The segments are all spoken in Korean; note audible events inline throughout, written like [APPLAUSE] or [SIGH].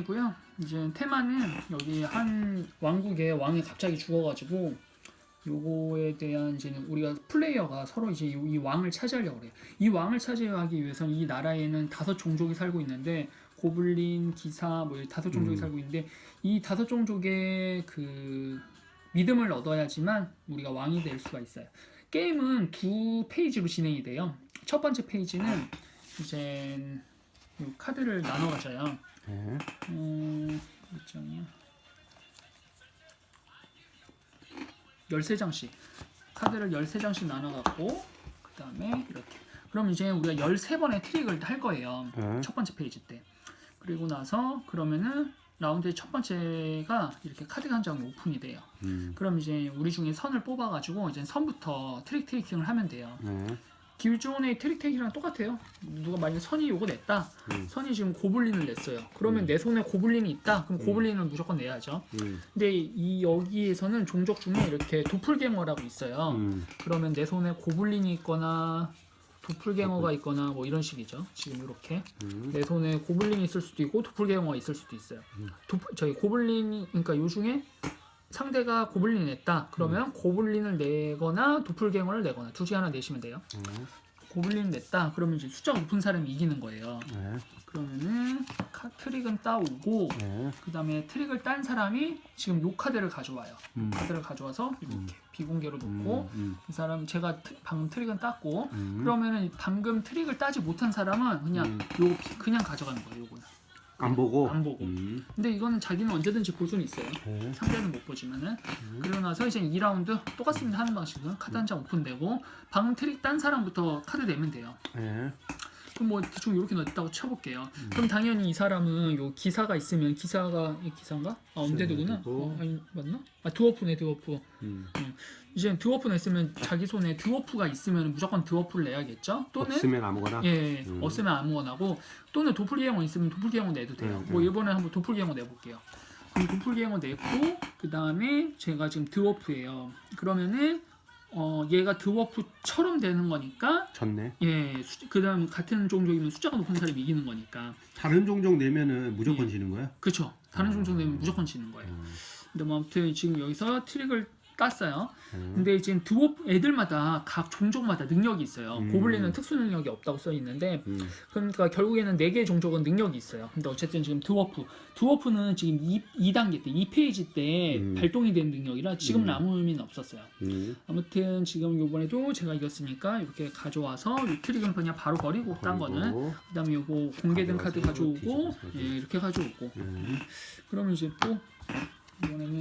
내용이고요. 이제 테마는 여기 한 왕국의 왕이 갑자기 죽어가지고 요거에 대한 이제 우리가 플레이어가 서로 이제 이- 이 왕을 차지하려고 그래요. 이 왕을 차지하기 위해서는 이 나라에는 다섯 종족이 살고 있는데 고블린, 기사 뭐 다섯 종족이 음. 살고 있는데 이 다섯 종족의 그 믿음을 얻어야지만 우리가 왕이 될 수가 있어요. 게임은 두 페이지로 진행이 돼요. 첫 번째 페이지는 이제 요 카드를 나눠 가져요. 네. 음, 몇 장이야? 13장씩. 카드를 13장씩 나눠 갖고 그다음에 이렇게. 그럼 이제 우리가 13번의 트릭을 할 거예요. 네. 첫 번째 페이지 때. 그리고 나서 그러면은 라운드의 첫 번째가 이렇게 카드가 한 장이 오픈이 돼요. 음. 그럼 이제 우리 중에 선을 뽑아가지고 이제 선부터 트릭 테이킹을 하면 돼요. 네. 기존의 트릭 테이킹이랑 똑같아요. 누가 만약 선이 요거 냈다. 음. 선이 지금 고블린을 냈어요. 그러면 음. 내 손에 고블린이 있다. 그럼 음. 고블린을 무조건 내야죠. 음. 근데 이 여기에서는 종족 중에 이렇게 도플갱어라고 있어요. 음. 그러면 내 손에 고블린이 있거나 도플갱어가 있거나 뭐 이런 식이죠. 지금 이렇게 음. 내 손에 고블린이 있을 수도 있고 도플갱어가 있을 수도 있어요. 음. 도플, 저희 고블린이 그러니까 요 중에 상대가 고블린을 냈다. 그러면 음. 고블린을 내거나 도플갱어를 내거나 둘 중에 하나 내시면 돼요. 네. 고블린 냈다. 그러면 이제 숫자가 높은 사람이 이기는 거예요. 네. 그러면은 카 트릭은 따오고 네. 그 다음에 트릭을 딴 사람이 지금 요 카드를 가져와요. 음. 카드를 가져와서 이렇게 음. 비공개로 음. 놓고 음. 이 사람 제가 트- 방금 트릭은 땄고 음. 그러면은 방금 트릭을 따지 못한 사람은 그냥 음. 요거 비- 그냥 가져가는 거예요. 요거는. 안 보고. 안 보고. 음. 근데 이거는 자기는 언제든지 볼 수는 있어요. 네. 상대는 못 보지만은 음. 그러고 나서 이제 2라운드 똑같습니다 하는 방식은 카드 한 장 오픈되고 방금 트릭 딴 사람부터 카드 내면 돼요. 네. 그럼 뭐 대충 이렇게 넣었다고 쳐볼게요. 음. 그럼 당연히 이 사람은 요 기사가 있으면 기사가 이 기사인가? 아. 언데드고. 어, 아니 맞나? 아 드워프네 드워프. 음. 이제 드워프가 있으면 자기 손에 드워프가 있으면 무조건 드워프를 내야겠죠. 또는 없으면 아무거나. 예 음. 없으면 아무거나고 또는 도플갱어 있으면 도플갱어 내도 돼요. 음, 뭐 음. 이번에 한번 도플갱어 내볼게요. 그럼 도플갱어 내고 그 다음에 제가 지금 드워프예요. 그러면은 어 얘가 드워프처럼 되는 거니까 졌네. 예, 그 다음 같은 종족이면 숫자가 높은 사람이 이기는 거니까. 다른 종족 내면은 무조건 예. 지는 거야? 그쵸. 다른 음. 종족 되면 무조건 지는 거예요. 음. 근데 뭐 아무튼 지금 여기서 트릭을 땄어요. 음. 근데 지금 드워프 애들마다 각 종족마다 능력이 있어요. 음. 고블린은 특수 능력이 없다고 써 있는데 음. 그러니까 결국에는 네 개의 종족은 능력이 있어요. 근데 어쨌든 지금 드워프, 드워프는 지금 2, 2단계 때, 2페이지 때 음. 발동이 되는 능력이라 지금은 음. 아무 의미는 없었어요. 음. 아무튼 지금 요번에도 제가 이겼으니까 이렇게 가져와서 이 트릭은 그냥 바로 버리고 딴 거는 그다음에 요거 공개된 카드 가져오고 예, 이렇게 가져오고 음. 그러면 이제 또 이번에는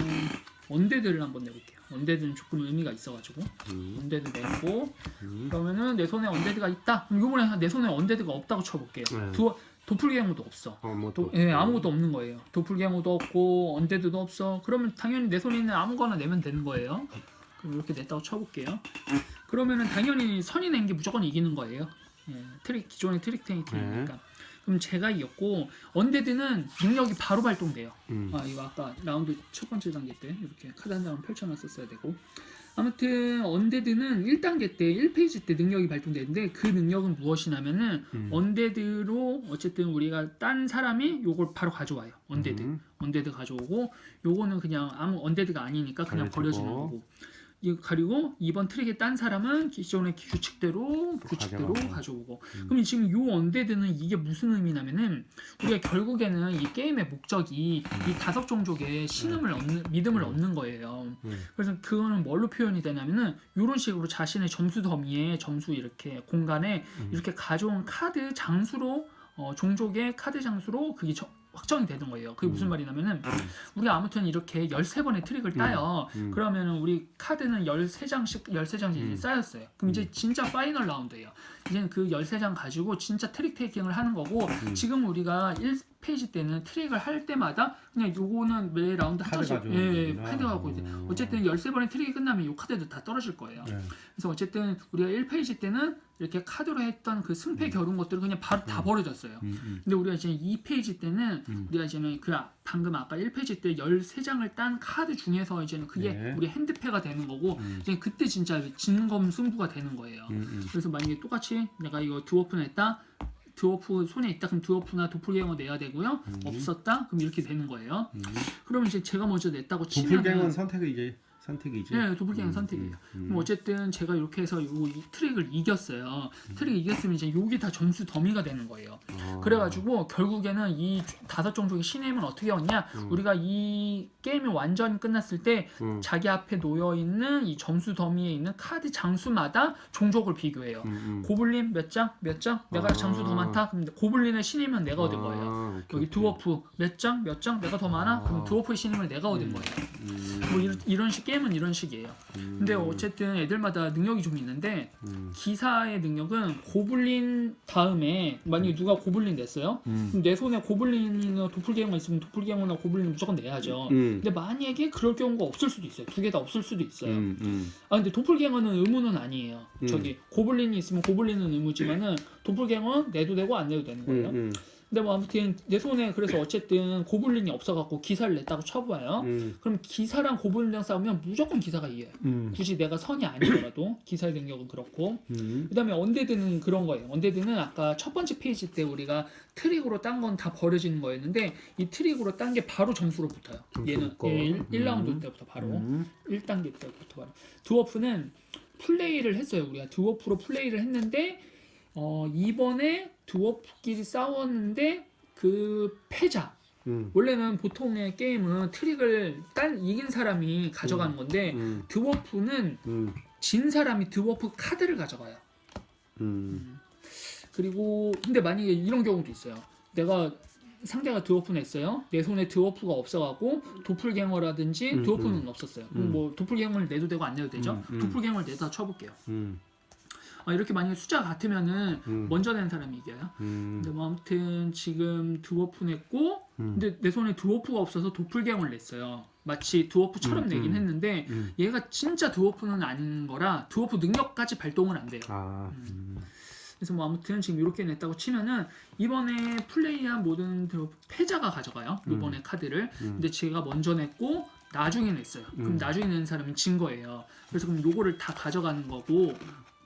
원데드를 한번 내볼게요. 원데드는 조금 의미가 있어가지고 음. 원데드 내고 음. 그러면은 내 손에 원데드가 있다. 그럼 요번에 내 손에 원데드가 없다고 쳐볼게요. 네. 두, 도플갱어도 없어. 도, 또. 예, 아무것도 없는 거예요. 도플갱어도 없고 언데드도 없어. 그러면 당연히 내 손에 있는 아무거나 내면 되는 거예요. 그럼 이렇게 냈다고 쳐볼게요. 그러면은 당연히 선이 낸 게 무조건 이기는 거예요. 예, 트릭 기존의 트릭 테이킹이니까. 네. 그럼 제가 이겼고 언데드는 능력이 바로 발동돼요. 음. 아 이거 아까 라운드 첫 번째 단계 때 이렇게 카드 한 장을 펼쳐놨었어야 되고 아무튼 언데드는 1단계 때 1페이지 때 능력이 발동되는데 그 능력은 무엇이냐면은 음. 언데드로 어쨌든 우리가 딴 사람이 요걸 바로 가져와요 언데드 음. 언데드 가져오고 요거는 그냥 아무 언데드가 아니니까 그냥. 버려지는 거고 이 그리고 이번 트랙에 딴 사람은 기존의 규칙대로 규칙대로 가져가고. 가져오고 음. 그럼 지금 요 언데드는 이게 무슨 의미냐면은 우리가 결국에는 이 게임의 목적이 이 다섯 종족의 신음을 얻는 믿음을 얻는 거예요. 음. 그래서 그거는 뭘로 표현이 되냐면은 이런 식으로 자신의 점수 더미에 점수 이렇게 공간에 음. 이렇게 가져온 카드 장수로 어, 종족의 카드 장수로 그게 저- 확정이 되는 거예요. 그게 무슨 음. 말이냐면은 우리가 아무튼 이렇게 13번의 트릭을 따요. 음. 그러면은 우리 카드는 13장씩 13장씩 음. 쌓였어요. 그럼 이제 진짜 파이널 라운드예요. 이제는 그 13장 가지고 진짜 트릭 테이킹을 하는 거고 음. 지금 우리가 1 페이지 때는 트릭을 할 때마다 그냥 요거는 매 라운드 한 카드 장씩 가져오는 예, 거구나. 카드 갖고 이제 어. 어쨌든 13번의 트릭이 끝나면 요 카드도 다 떨어질 거예요. 네. 그래서 어쨌든 우리가 1페이지 때는 이렇게 카드로 했던 그 승패 겨룬 것들을 그냥 바로 다 버려졌어요. 음. 음. 근데 우리가 이제 2페이지 때는 음. 우리가 이제는 그 아- 방금 아까 1페이지 때 13장을 딴 카드 중에서 이제는 그게 네. 우리 핸드패가 되는 거고 음. 이제 그때 진짜 진검 승부가 되는 거예요. 음. 음. 그래서 만약에 똑같이 내가 이거 드워프 냈다 드워프 손에 있다 그럼 드워프나 도플갱어 내야 되고요. 없었다 그럼 이렇게 되는 거예요. 음. 그럼 이제 제가 먼저 냈다고 치면 도플갱어는 선택이지. 선택이지. 네, 도플갱어 음, 선택이에요. 음, 그럼 어쨌든 제가 이렇게 해서 요이 트릭을 이겼어요. 트릭 이겼으면 이제 요게 다 점수 더미가 되는 거예요. 어. 그래가지고 결국에는 이 다섯 종족의 신임은 어떻게 얻냐? 우리가 이 게임이 완전히 끝났을 때 음. 자기 앞에 놓여 있는 이 점수 더미에 있는 카드 장수마다 종족을 비교해요. 음, 음. 고블린 몇 장? 몇 장? 내가 아. 장수 더 많다? 그럼 고블린의 신임은 내가 얻은 거예요. 아, 여기. 드워프 몇 장? 몇 장? 내가 더 많아? 아. 그럼 드워프의 신임을 내가 얻은 거예요. 음, 뭐 이런, 이런 식 게임은 이런 식이에요. 음, 근데 어쨌든 애들마다 능력이 좀 있는데 음, 기사의 능력은 고블린 다음에 만약에 누가 고블린 냈어요? 음. 그럼 내 손에 고블린이나 도플갱어가 있으면 도플갱어나 고블린 무조건 내야죠. 음. 근데 만약에 그럴 경우가 없을 수도 있어요. 두 개 다 없을 수도 있어요. 음, 음. 아 근데 도플갱어는 의무는 아니에요. 음. 저기 고블린이 있으면 고블린은 의무지만은 도플갱어 내도 되고 안 내도 되는 거예요. 음, 근데 뭐 아무튼 내 손에 그래서 어쨌든 고블린이 없어갖고 기사를 냈다고 쳐봐요. 음, 그럼 기사랑 고블린이랑 싸우면 무조건 기사가 이겨요. 음, 굳이 내가 선이 아니더라도 [CLEARS THROAT] 기사의 능력은 그렇고 음. 그다음에 언데드는 그런 거예요. 언데드는 아까 첫 번째 페이지 때 우리가 트릭으로 딴 건 다 버려지는 거였는데 이 트릭으로 딴 게 바로 점수로 붙어요. 점수 얘는 붙고. 예, 음. 1, 라운드 때부터 바로 음. 1단계 때부터 바로 드워프는 플레이를 했어요. 우리가 드워프로 플레이를 했는데 어, 이번에 드워프끼리 싸웠는데 그 패자 음, 원래는 보통의 게임은 트릭을 딴 이긴 사람이 가져가는 건데 음, 드워프는 음, 진 사람이 드워프 카드를 가져가요. 음. 그리고 근데 만약에 이런 경우도 있어요. 내가 상대가 드워프 냈어요. 내 손에 드워프가 없어갖고 도플갱어라든지 음, 드워프는 없었어요. 그럼 음. 뭐 도플갱어를 내도 되고 안 내도 되죠. 음, 음. 도플갱어를 내다 쳐볼게요. 음, 아, 이렇게 만약에 숫자 같으면은 음. 먼저 낸 사람이 이겨요. 음. 근데 뭐 아무튼 지금 드워프 냈고 음. 근데 내 손에 드워프가 없어서 도플갱어를 냈어요. 마치 드워프처럼 음, 내긴 음. 했는데 음. 얘가 진짜 드워프는 아닌 거라 드워프 능력까지 발동을 안 돼요. 아, 음. 그래서 뭐 아무튼 지금 이렇게 냈다고 치면은 이번에 플레이한 모든 그 패자가 가져가요. 이번에 카드를. 근데 제가 먼저 냈고 나중에 냈어요. 그럼 음. 나중에 낸 사람은 진 거예요. 그래서 그럼 요거를 다 가져가는 거고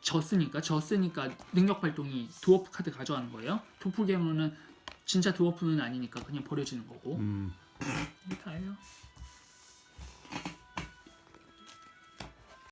졌으니까 졌으니까 능력 발동이 드워프 카드 가져가는 거예요. 도플갱어는 진짜 드워프는 아니니까 그냥 버려지는 거고. 음. 이게 다예요.